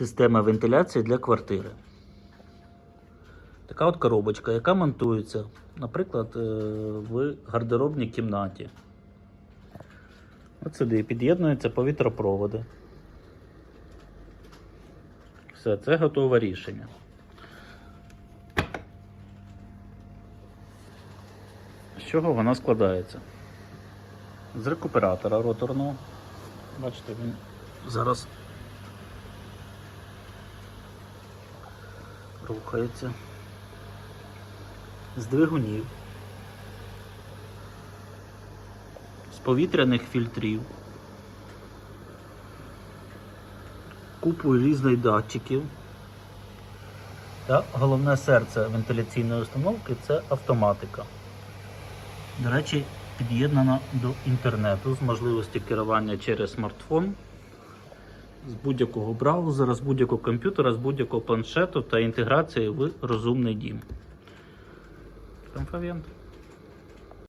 Система вентиляції для квартири. Така от коробочка, яка монтується, наприклад, е, в гардеробній кімнаті. От сюди під'єднуються повітропроводи. Все, це готове рішення. З чого вона складається? З рекуператора роторного. Бачите, він зараз рухається. З двигунів. З повітряних фільтрів. Купою різних датчиків. Та головне серце вентиляційної установки це автоматика. До речі, під'єднана до інтернету з можливістю керування через смартфон, з будь-якого браузера, з будь-якого комп'ютера, з будь-якого планшету та інтеграції в розумний дім. Конфавент.